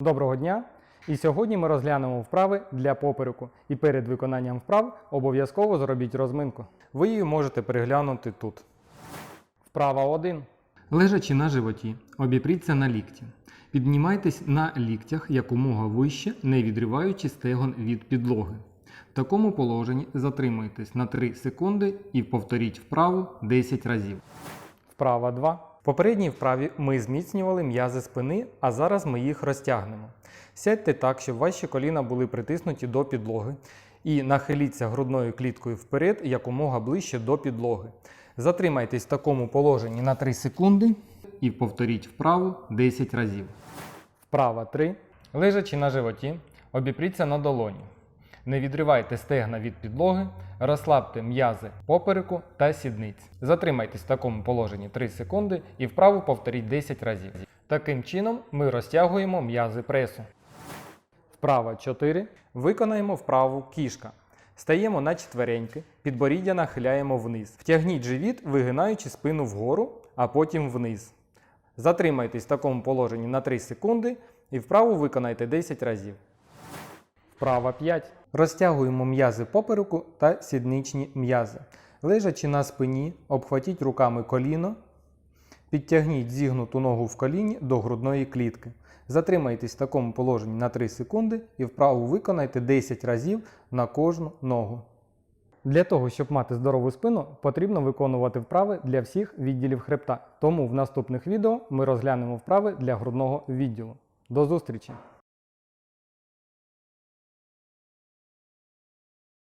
Доброго дня! І сьогодні ми розглянемо вправи для попереку. І перед виконанням вправ обов'язково зробіть розминку. Ви її можете переглянути тут. Вправа 1. Лежачи на животі, обіпріться на лікті. Піднімайтесь на ліктях якомога вище, не відриваючи стегон від підлоги. В такому положенні затримуйтесь на 3 секунди і повторіть вправу 10 разів. Вправа 2. Попередній вправі ми зміцнювали м'язи спини, а зараз ми їх розтягнемо. Сядьте так, щоб ваші коліна були притиснуті до підлоги, і нахиліться грудною кліткою вперед якомога ближче до підлоги. Затримайтесь в такому положенні на 3 секунди і повторіть вправу 10 разів. Вправа 3. Лежачи на животі, обіпріться на долоні. Не відривайте стегна від підлоги, розслабте м'язи попереку та сідниць. Затримайтесь в такому положенні 3 секунди і вправу повторіть 10 разів. Таким чином ми розтягуємо м'язи пресу. Вправа 4. Виконаємо вправу кішка. Стаємо на четвереньки, підборіддя нахиляємо вниз. Втягніть живіт, вигинаючи спину вгору, а потім вниз. Затримайтесь в такому положенні на 3 секунди і вправу виконайте 10 разів. Вправа 5. Розтягуємо м'язи попереку та сідничні м'язи. Лежачи на спині, обхватіть руками коліно, підтягніть зігнуту ногу в коліні до грудної клітки. Затримайтесь в такому положенні на 3 секунди і вправу виконайте 10 разів на кожну ногу. Для того, щоб мати здорову спину, потрібно виконувати вправи для всіх відділів хребта. Тому в наступних відео ми розглянемо вправи для грудного відділу. До зустрічі!